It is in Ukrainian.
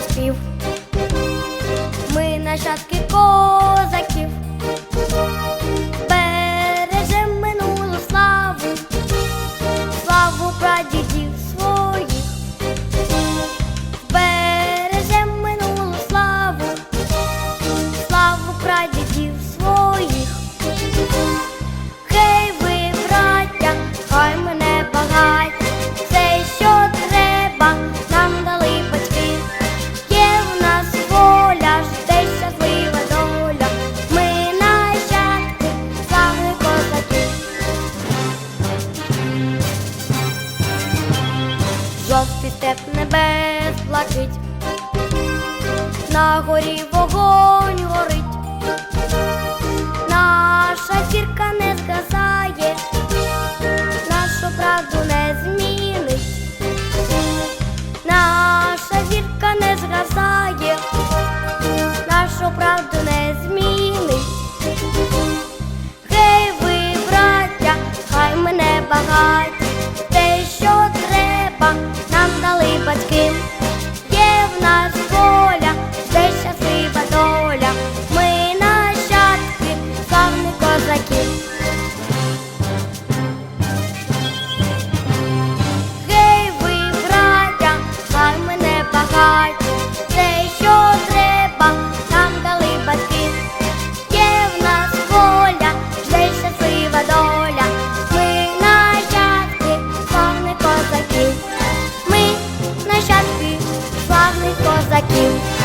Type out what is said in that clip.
спів. Ми нащадки кого. Блакить, на горі вогонь горить. like you.